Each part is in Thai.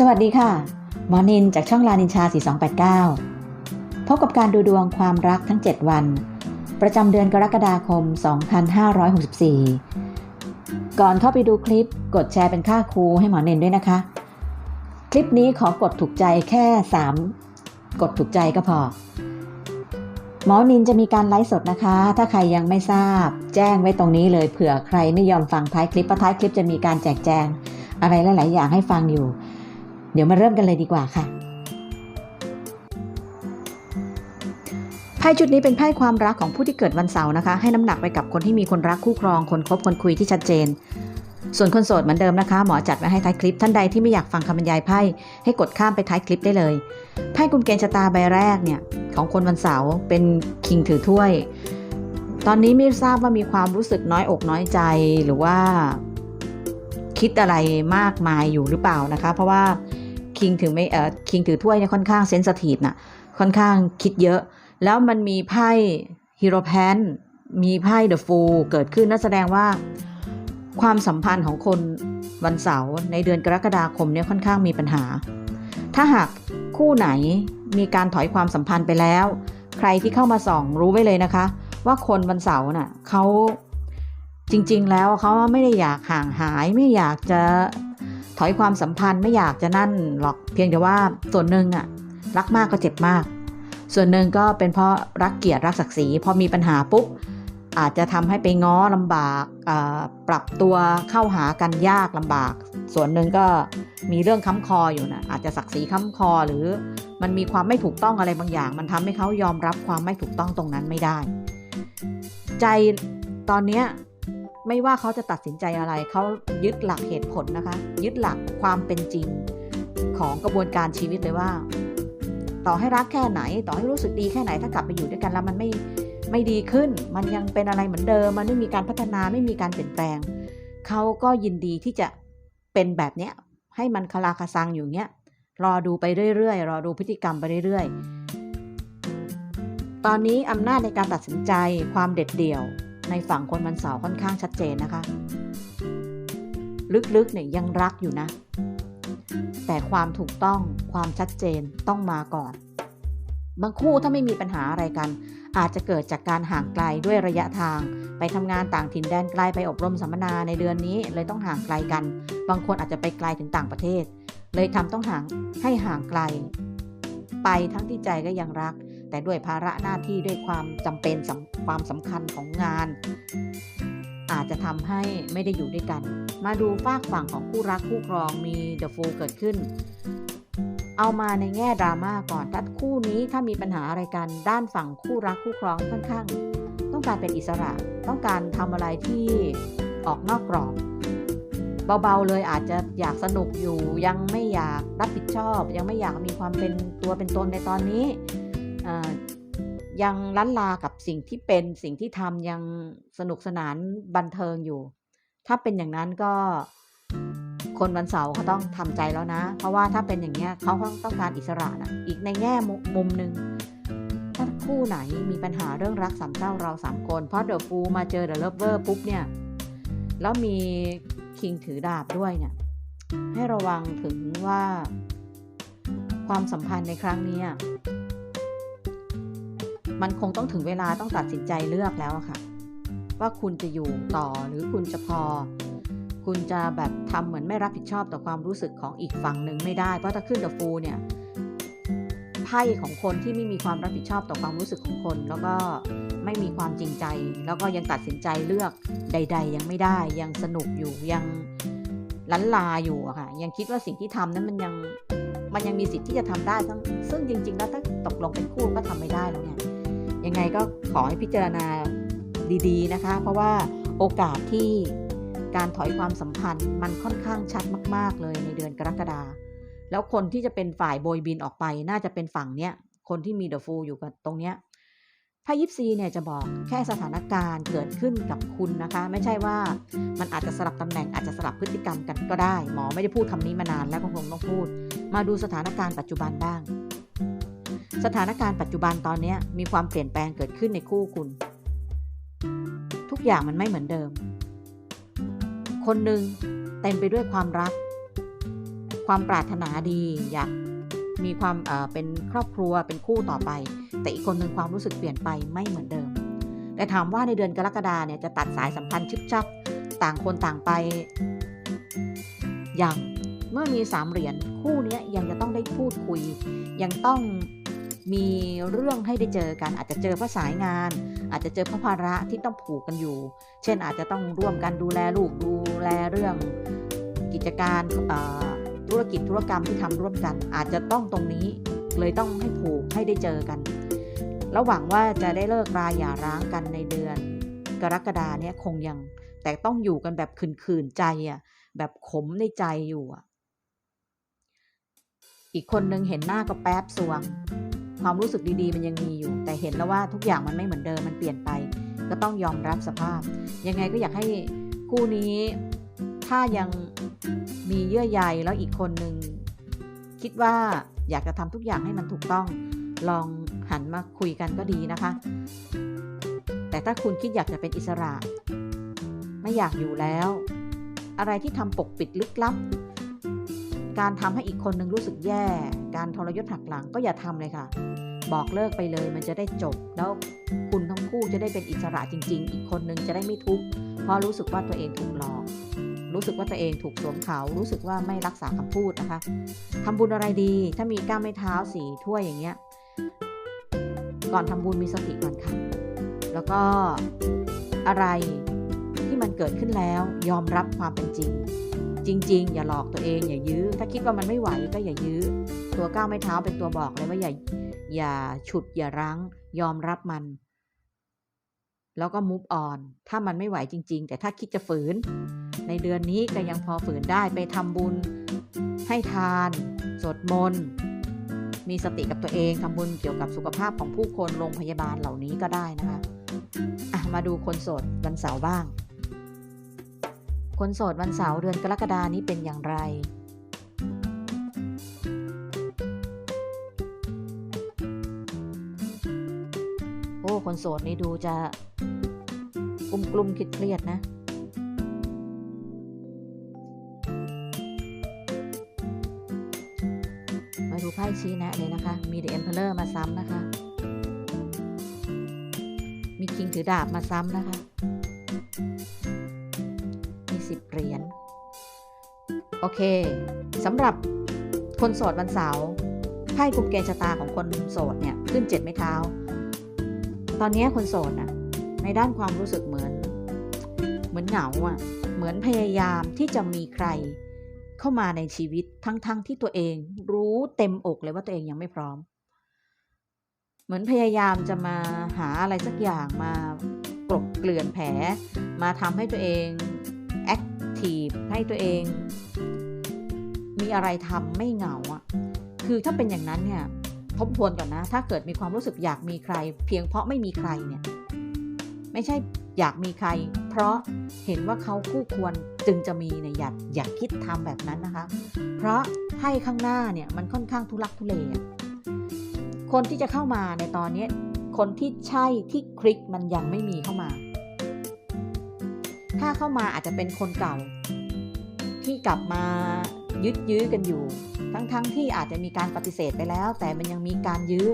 สวัสดีค่ะ หมอนินจากช่องลานินชา 4289 พบกับการดูดวงความรักทั้ง 7 วัน ประจำเดือนกรกฎาคม 2564 ก่อนเข้าไปดูคลิปกดแชร์เป็นค่าครูให้หมอนินด้วยนะคะ คลิปนี้ขอกดถูกใจแค่ 3 กดถูกใจก็พอ หมอนินจะมีการไลฟ์สดนะคะ ถ้าใครยังไม่ทราบ แจ้งไว้ตรงนี้เลยเผื่อใครไม่ยอมฟังท้ายคลิปเพราะท้ายคลิปจะมีการแจกแจงอะไรหลาย ๆ อย่างให้ฟังอยู่ ดี๋ยวมาเริ่มกันเลยดีกว่าค่ะไพ่ชุดนี้เป็นไพ่ความรักของผู้ที่เกิดวันเสาร์นะคะ ให้น้ำหนักไปกับคนที่มีคนรักคู่ครอง คนคบคนคุยที่ชัดเจน ส่วนคนโสดเหมือนเดิมนะคะ หมอจัดไว้ให้ท้ายคลิปท่านใดที่ไม่อยากฟังคำบรรยายไพ่ให้กดข้ามไปท้ายคลิปได้เลยไพ่กุมเกณฑ์ชะตาใบแรกเนี่ยของคนวันเสาร์เป็นคิงถือถ้วย ตอนนี้ไม่ทราบว่ามีความรู้สึกน้อยอกน้อยใจหรือว่าคิดอะไรมากมายอยู่หรือเปล่านะคะ เพราะว่า คิงถือไม่เอ่อคิงถือถ้วยเนี่ยค่อนข้างเซนสทีฟนะค่อนข้างคิดเยอะ แล้วมันมีไพ่ฮีโร่แพนมีไพ่เดอะฟูลเกิดขึ้นนั่นแสดงว่าความสัมพันธ์ของคนวันเสาร์ในเดือนกรกฎาคมเนี่ยค่อนข้างมีปัญหา ถ้าหากคู่ไหนมีการถอยความสัมพันธ์ไปแล้ว ใครที่เข้ามาส่องรู้ไว้เลยนะคะ ว่าคนวันเสาร์น่ะเขาจริงๆแล้วเขาไม่ได้อยากห่างหายไม่อยากจะ ถอยความสัมพันธ์ไม่อยากจะนั่นหรอกเพียงแต่ว่าส่วนหนึ่งอะรักมากก็เจ็บมาก ส่วนหนึ่งก็เป็นเพราะรักเกียรติรักศักดิ์ศรีพอมีปัญหาปุ๊บอาจจะทำให้ไปง้อลำบากปรับตัวเข้าหากันยากลำบาก ส่วนหนึ่งก็มีเรื่องค้ำคออยู่นะอาจจะศักดิ์ศรีค้ำคอหรือมันมีความไม่ถูกต้องอะไรบางอย่าง มันทำให้เขายอมรับความไม่ถูกต้องตรงนั้นไม่ได้ ใจตอนเนี้ย ไม่ว่าเขาจะตัดสินใจอะไร เขายึดหลักเหตุผลนะคะ ยึดหลักความเป็นจริงของกระบวนการชีวิตเลยว่า ต่อให้รักแค่ไหน ต่อให้รู้สึกดีแค่ไหนถ้ากลับไปอยู่ด้วยกันแล้วมันไม่ไม่ดีขึ้น มันยังเป็นอะไรเหมือนเดิม มันไม่มีการพัฒนาไม่มีการเปลี่ยนแปลง เขาก็ยินดีที่จะเป็นแบบเนี้ยให้มันคลาคาซังอยู่เนี้ยรอดูไปเรื่อยๆ รอดูพฤติกรรมไปเรื่อยๆ ตอนนี้อำนาจในการตัดสินใจความเด็ดเดี่ยว ในฝั่งคนวันเสาร์ค่อนข้างชัดเจนนะคะ ลึกๆเนี่ยยังรักอยู่นะ แต่ความถูกต้องความชัดเจนต้องมาก่อน บางคู่ถ้าไม่มีปัญหาอะไรกัน อาจจะเกิดจากการห่างไกลด้วยระยะทาง ไปทำงานต่างถิ่นแดนไกลไปอบรมสัมมนาในเดือนนี้เลยต้องห่างไกลกัน บางคนอาจจะไปไกลถึงต่างประเทศ เลยทำต้องห่างให้ห่างไกล ไปทั้งที่ใจก็ยังรัก แต่ด้วยภาระหน้าที่ด้วยความจำเป็นความสำคัญของงาน อาจจะทำให้ไม่ได้อยู่ด้วยกัน มาดูฝากฝั่งของคู่รักคู่ครองมีเดอะฟูเกิดขึ้น เอามาในแง่ดราม่าก่อนถ้าคู่นี้ถ้ามีปัญหาอะไรกันด้านฝั่งคู่รักคู่ครองค่อนข้าง ต้องการเป็นอิสระ ต้องการทำอะไรที่ออกนอกกรอบเบาๆเลยอาจจะอยากสนุกอยู่ยังไม่อยากรับผิดชอบ ยังไม่อยากมีความเป็นตัวเป็นตนในตอนนี้ ยังล้นลากับสิ่งที่เป็นสิ่งที่ทำยังสนุกสนานบันเทิงอยู่ ถ้าเป็นอย่างนั้นก็คนวันเสาร์เขาต้องทำใจแล้วนะ เพราะว่าถ้าเป็นอย่างเงี้ยเขาต้องการอิสระนะอีกในแง่มุมหนึ่งถ้าคู่ไหนมีปัญหาเรื่องรักสามเศร้าเราสามคนเพราะเดอะฟูมาเจอเดอะเลิฟเวอร์ปุ๊บเนี่ยแล้วมีคิงถือดาบด้วยเนี่ยให้ระวังถึงว่าความสัมพันธ์ในครั้งนี้อะ มันคงต้องถึงเวลาต้องตัดสินใจเลือกแล้วค่ะ ว่าคุณจะอยู่ต่อหรือคุณจะพอ คุณจะแบบทำเหมือนไม่รับผิดชอบต่อความรู้สึกของอีกฝั่งหนึ่งไม่ได้เพราะถ้าขึ้นเดอะฟูเนี่ยไพ่ของคนที่ไม่มีความรับผิดชอบต่อความรู้สึกของคน แล้วก็ไม่มีความจริงใจ แล้วก็ยังตัดสินใจเลือกใด ๆ ยังไม่ได้ยังสนุกอยู่ยังลันลาอยู่อะค่ะ ยังคิดว่าสิ่งที่ทำนั้นมันยังมันยังมีสิทธิ์ที่จะทำได้ซึ่งจริง ๆ แล้วถ้าตกลงเป็นคู่ก็ทำไม่ได้แล้วเนี่ย ยังไงก็ขอให้พิจารณาดี ๆ นะคะ เพราะว่าโอกาสที่การถอยความสัมพันธ์มันค่อนข้างชัดมาก ๆ เลยในเดือนกรกฎาแล้วคนที่จะเป็นฝ่ายโบยบินออกไป น่าจะเป็นฝั่งเนี้ย คนที่มีเดอะฟูอยู่กับตรงเนี้ยไพ่ยิปซีเนี่ยจะบอกแค่สถานการณ์เกิดขึ้นกับคุณนะคะ ไม่ใช่ว่ามันอาจจะสลับตำแหน่งอาจจะสลับพฤติกรรมกันก็ได้ หมอไม่ได้พูดคำนี้มานานแล้วก็คงต้องพูด มาดูสถานการณ์ปัจจุบันบ้าง สถานการณ์ปัจจุบันตอนนี้มีความเปลี่ยนแปลงเกิดขึ้นในคู่คุณ ทุกอย่างมันไม่เหมือนเดิม คนหนึ่งเต็มไปด้วยความรัก ความปรารถนาดีอยากมีความเเป็นครอบครัวเป็นคู่ต่อไป แต่อีกคนหนึ่งความรู้สึกเปลี่ยนไปไม่เหมือนเดิม แต่ถามว่าในเดือนกรกฎาเนี่ยจะตัดสายสัมพันธ์ชึบชับต่างคนต่างไปยังเมื่อมีสามเหรียญคู่นี้ยังจะต้องได้พูดคุย ยังต้อง มีเรื่องให้ได้เจอกันอาจจะเจอพระสายงาน อาจจะเจอพระภาระที่ต้องผูกกันอยู่ เช่นอาจจะต้องร่วมกันดูแลลูกดูแลเรื่องกิจการธุรกิจธุรกรรมที่ทำร่วมกัน อาจจะต้องตรงนี้เลยต้องให้ผูกให้ได้เจอกันแล้วหวังว่าจะได้เลิกราอย่าร้างกันในเดือน กรกฎาเนี่ยคงยัง แต่ต้องอยู่กันแบบขืนๆใจอะแบบขมในใจอยู่อะอีกคนนึงเห็นหน้าก็แป๊บสวง ความรู้สึกดีๆ มันยังมีอยู่ แต่เห็นแล้วว่าทุกอย่างมันไม่เหมือนเดิมมันเปลี่ยนไป ก็ต้องยอมรับสภาพ ยังไงก็อยากให้คู่นี้ถ้ายังมีเยื่อใยแล้วอีกคนหนึ่งคิดว่าอยากจะทำทุกอย่างให้มันถูกต้องลองหันมาคุยกันก็ดีนะคะ แต่ถ้าคุณคิดอยากจะเป็นอิสระ ไม่อยากอยู่แล้ว อะไรที่ทำปกปิดลึกลับ การทำให้อีกคนนึงรู้สึกแย่ การทรยศหักหลังก็อย่าทำเลยค่ะ บอกเลิกไปเลยมันจะได้จบ แล้วคุณทั้งคู่จะได้เป็นอิสระจริง ๆ อีกคนนึงจะได้ไม่ทุกข์เพราะรู้สึกว่าตัวเองถูกหลอก รู้สึกว่าตัวเองถูกสวมเขา รู้สึกว่าไม่รักษาคำพูดนะคะทำบุญอะไรดี ถ้ามีก้ามไม้เท้าสีถ้วยอย่างเงี้ย ก่อนทำบุญมีสติก่อนค่ะ แล้วก็อะไรที่มันเกิดขึ้นแล้วยอมรับความเป็นจริง จริง ๆ อย่าหลอกตัวเอง อย่ายื้อ ถ้าคิดว่ามันไม่ไหวก็อย่ายื้อ ตัวก้าวไม่เท้าเป็นตัวบอกเลยว่าอย่าอย่าฉุดอย่ารั้ง ยอมรับมัน แล้วก็ move on ถ้ามันไม่ไหวจริง ๆ แต่ถ้าคิดจะฝืน ในเดือนนี้ก็ยังพอฝืนได้ไปทำบุญ ให้ทาน สวดมนต์มีสติกับตัวเองทำบุญเกี่ยวกับสุขภาพของผู้คนโรงพยาบาลเหล่านี้ก็ได้นะคะะมาดูคนโสดวันเสาร์บ้าง คนโสดวันเสาร์เดือนกรกฎานี้เป็นอย่างไร โอ้คนโสดนี่ดูจะกลุ่มกลุ่มคิดเครียดนะมาดูไพ่ชี้แนะเลยนะคะ มี The Emperor มาซ้ำนะคะ มีคิงถือดาบมาซ้ำนะคะ เคสำหรับคนโสดวันเสาร์ไพ่กลุ่มเกณฑ์ชะตาของคนโสดเนี่ยขึ้นเจ็ดไม้เท้า ตอนนี้คนโสดนะในด้านความรู้สึกเหมือน เหมือนเหงาอะ่ะเหมือนพยายามที่จะมีใครเข้ามาในชีวิตทั้งๆทที่ตัวเอง รู้เต็มอกเลยว่าตัวเองยังไม่พร้อม เหมือนพยายามจะมาหาอะไรสักอย่างมากลบเกลื่อนแผล มาทำให้ตัวเองแอคทีฟให้ตัวเอง มีอะไรทำไม่เหงาอะ่ะคือถ้าเป็นอย่างนั้นเนี่ยทบทวนก่อนนะ ถ้าเกิดมีความรู้สึกอยากมีใคร เพียงเพราะไม่มีใครเนี่ยไม่ใช่อยากมีใคร เพราะเห็นว่าเขาคู่ควรจึงจะมีเนี่ยอย่าอย่าคิดทำแบบนั้นนะคะ เพราะให้ข้างหน้าเนี่ยมันค่อนข้างทุลักทุเละคนที่จะเข้ามาในตอนนี้คนที่ใช่ที่คลิกมันยังไม่มีเข้ามา ถ้าเข้ามาอาจจะเป็นคนเก่า ที่กลับมา ยึดยื้อกันอยู่ ทั้งๆทที่อาจจะมีการปฏิเสธไปแล้ว แต่มันยังมีการยื้อ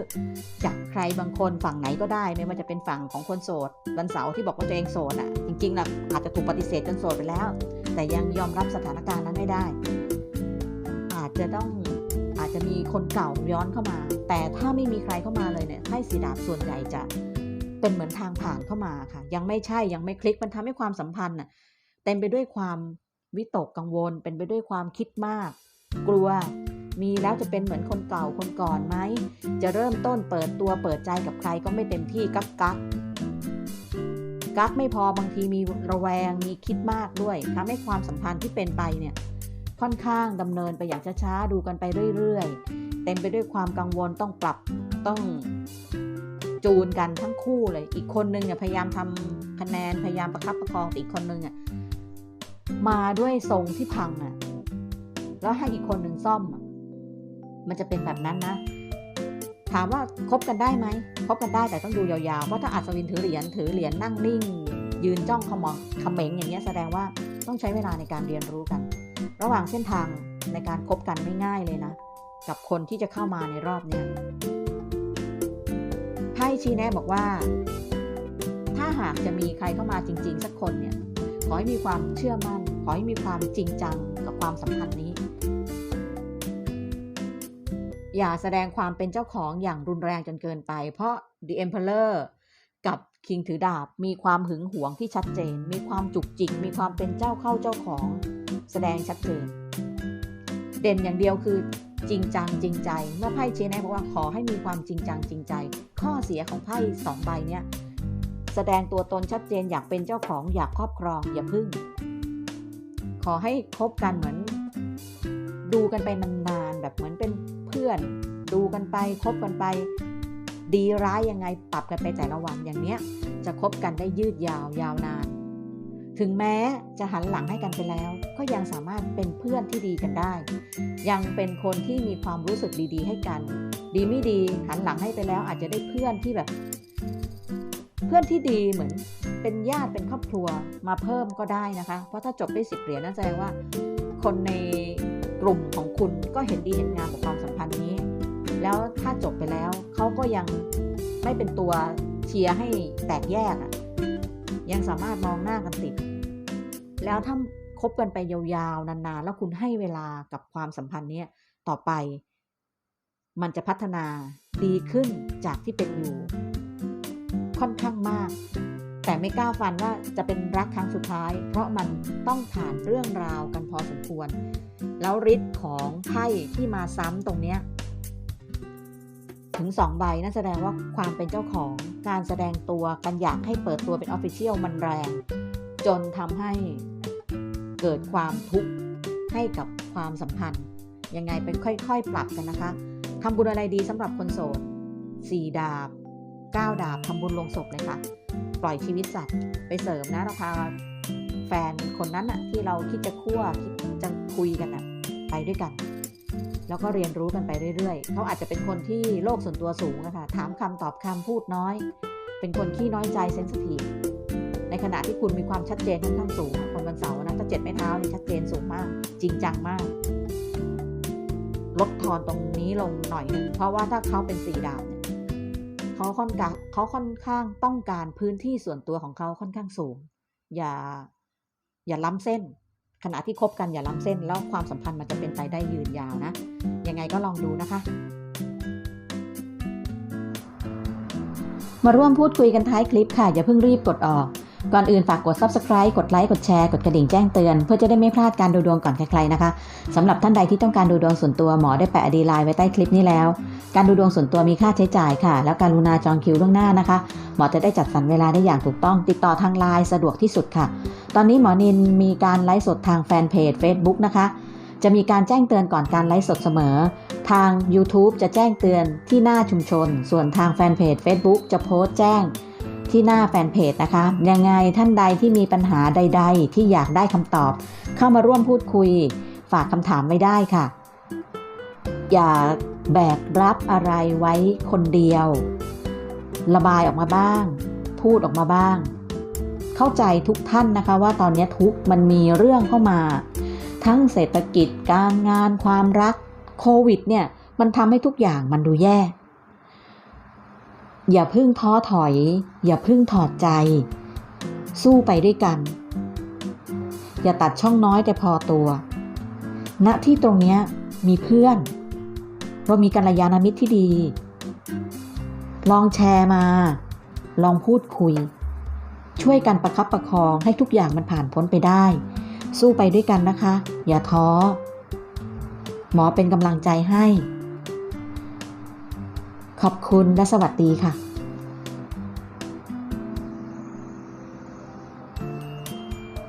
จากใครบางคนฝั่งไหนก็ได้ ไม่ว่าจะเป็นฝั่งของคนโสดวันเสาร์ที่บอกว่าตัวเองโสดอะ จริงๆนะอาจจะถูกปฏิเสธจนโสดไปแล้ว แต่ยังยอมรับสถานการณ์นั้นไม่ได้ อาจจะต้องอาจจะมีคนเก่าย้อนเข้ามา แต่ถ้าไม่มีใครเข้ามาเลยเนี่ยไพ่สีดาบส่วนใหญ่จะเป็นเหมือนทางผ่านเข้ามาค่ะ ยังไม่ใช่ยังไม่คลิกมันทำให้ความสัมพันธ์น่ะเต็มไปด้วยความ วิตกกังวลเป็นไปด้วยความคิดมาก กลัว มีแล้วจะเป็นเหมือนคนเก่าคนก่อนไหม จะเริ่มต้นเปิดตัวเปิดใจกับใครก็ไม่เต็มที่กักกักกักไม่พอบางทีมีระแวงมีคิดมากด้วยทำให้ความสัมพันธ์ที่เป็นไปเนี่ยค่อนข้างดำเนินไปอย่างช้าๆดูกันไปเรื่อยๆ เต็มไปด้วยความกังวลต้องปรับต้องจูนกันทั้งคู่เลย อีกคนนึงเนี่ยพยายามทำคะแนนพยายามประคับประคองแต่อีกคนนึงอะ มาด้วยทรงที่พังอะ แล้วให้อีกคนหนึ่งซ่อม มันจะเป็นแบบนั้นนะ ถามว่าคบกันได้ไหมคบกันได้แต่ต้องดูยาวๆ เพราะถ้าอัศวินถือเหรียญถือเหรียญนั่งนิ่ง ยืนจ้องขมองเขมงอย่างเงี้ยแสดงว่าต้องใช้เวลาในการเรียนรู้กัน ระหว่างเส้นทางในการคบกันไม่ง่ายเลยนะ กับคนที่จะเข้ามาในรอบเนี้ยไพ่ชี้แนะบอกว่า ถ้าหากจะมีใครเข้ามาจริง ๆ สักคนเนี่ยขอให้มีความเชื่อมั่น ขอให้มีความจริงจังกับความสัมพันธ์นี้ อย่าแสดงความเป็นเจ้าของอย่างรุนแรงจนเกินไป เพราะ The Emperor กับ King ถือดาบมีความหึงหวงที่ชัดเจน มีความจุกจิก มีความเป็นเจ้าเข้าเจ้าของ แสดงชัดเจน เด่นอย่างเดียวคือจริงจังจริงใจ เมื่อไพ่เชนแนะบอกว่าขอให้มีความจริงจังจริงใจ ข้อเสียของไพ่สองใบเนี้ยแสดงตัวตนชัดเจนอยากเป็นเจ้าของอยากครอบครองอย่าพึ่ง ขอให้คบกันเหมือน ดูกันไปนานๆแบบเหมือนเป็นเพื่อน ดูกันไปคบกันไป ดีร้ายยังไงปรับกันไปแต่ละวันอย่างเนี้ย จะคบกันได้ยืดยาวยาวนาน ถึงแม้จะหันหลังให้กันไปแล้ว ก็ยังสามารถเป็นเพื่อนที่ดีกันได้ ยังเป็นคนที่มีความรู้สึกดีๆ ให้กัน ดีไม่ดีหันหลังให้ไปแล้วอาจจะได้เพื่อนที่แบบ เพื่อนที่ดีเหมือน เป็นญาติเป็นครอบครัวมาเพิ่มก็ได้นะคะ เพราะถ้าจบได้สิบเหรียญนั่นแสดงว่า คนในกลุ่มของคุณก็เห็นดีเห็นงามกับความสัมพันธ์นี้ แล้วถ้าจบไปแล้วเขาก็ยังไม่เป็นตัวเชียร์ให้แตกแยกอะยังสามารถมองหน้ากันติด แล้วถ้าคบกันไปยาวๆนานๆ แล้วคุณให้เวลากับความสัมพันธ์นี้ต่อไป มันจะพัฒนาดีขึ้นจากที่เป็นอยู่ ค่อนข้างมาก แต่ไม่กล้าฟันว่าจะเป็นรักครั้งสุดท้าย เพราะมันต้องผ่านเรื่องราวกันพอสมควร แล้วฤทธิ์ของไพ่ที่มาซ้ำตรงเนี้ยถึงสองใบนั่นแสดงว่าความเป็นเจ้าของการแสดงตัวกันอยากให้เปิดตัวเป็นออฟฟิเชียลมันแรง จนทำให้เกิดความทุกข์ให้กับความสัมพันธ์ ยังไงไปค่อยๆ ปรับกันนะคะทำบุญอะไรดีสำหรับคนโสดสี่ดาบ เก้าดาบทำบุญลงศพเลยค่ะ ปล่อยชีวิตสัตว์ไปเสริมนะเราพาแฟนคนนั้นอะที่เราคิดจะคั่วคิดจะคุยกันอะไปด้วยกัน แล้วก็เรียนรู้กันไปเรื่อยๆเขาอาจจะเป็นคนที่โลกส่วนตัวสูงนะคะถามคำตอบคำพูดน้อย เป็นคนขี้น้อยใจเซนซิทีฟในขณะที่คุณมีความชัดเจนค่อนข้างสูง คนวันเสาร์นะถ้าเจ็ดไม้เท้านี่ชัดเจนสูงมาก จริงจังมาก ลดทอนตรงนี้ลงหน่อยหนึงเพราะว่าถ้าเขาเป็นสี่ดาว เขาค่อนข้างเขาค่อนข้างต้องการพื้นที่ส่วนตัวของเขาค่อนข้างสูง อย่าอย่าล้ำเส้น ขณะที่คบกันอย่าล้ำเส้น แล้วความสัมพันธ์มันจะเป็นไปได้ยืนยาวนะ ยังไงก็ลองดูนะคะ มาร่วมพูดคุยกันท้ายคลิปค่ะ อย่าเพิ่งรีบกดออก ก่อนอื่นฝากกด subscribe กดไลค์ กดแชร์ กดกระดิ่งแจ้งเตือน เพื่อจะได้ไม่พลาดการดูดวงก่อนใครๆนะคะสำหรับท่านใดที่ต้องการดูดวงส่วนตัวหมอได้แปะอดีไลน์ไว้ใต้คลิปนี้แล้ว การดูดวงส่วนตัวมีค่าใช้จ่ายค่ะ แล้วการุณาจองคิวล่วงหน้านะคะ หมอจะได้จัดสรรเวลาได้อย่างถูกต้อง ติดต่อทางไลน์สะดวกที่สุดค่ะ ตอนนี้หมอนินมีการไลฟ์สดทางแฟนเพจ Facebook นะคะ จะมีการแจ้งเตือนก่อนการไลฟ์สดเสมอ ทาง YouTube จะแจ้งเตือนที่หน้าชุมชน ส่วนทางแฟนเพจ Facebook จะโพสต์แจ้ง ที่หน้าแฟนเพจนะคะ ยังไงท่านใดที่มีปัญหาใด ๆ ที่อยากได้คำตอบ เข้ามาร่วมพูดคุย ฝากคำถามไว้ได้ค่ะ อย่าแบกรับอะไรไว้คนเดียว ระบายออกมาบ้าง พูดออกมาบ้าง เข้าใจทุกท่านนะคะว่าตอนนี้ทุกมันมีเรื่องเข้ามา ทั้งเศรษฐกิจการงานความรักโควิดเนี่ยมันทำให้ทุกอย่างมันดูแย่ อย่าพึ่งท้อถอย อย่าพึ่งถอดใจ สู้ไปด้วยกัน อย่าตัดช่องน้อยแต่พอตัว ณที่ตรงนี้มีเพื่อน เรามีกัลยาณมิตรที่ดี ลองแชร์มา ลองพูดคุย ช่วยกันประคับประคองให้ทุกอย่างมันผ่านพ้นไปได้ สู้ไปด้วยกันนะคะ อย่าท้อ หมอเป็นกำลังใจให้ ขอบคุณและสวัสดีค่ะ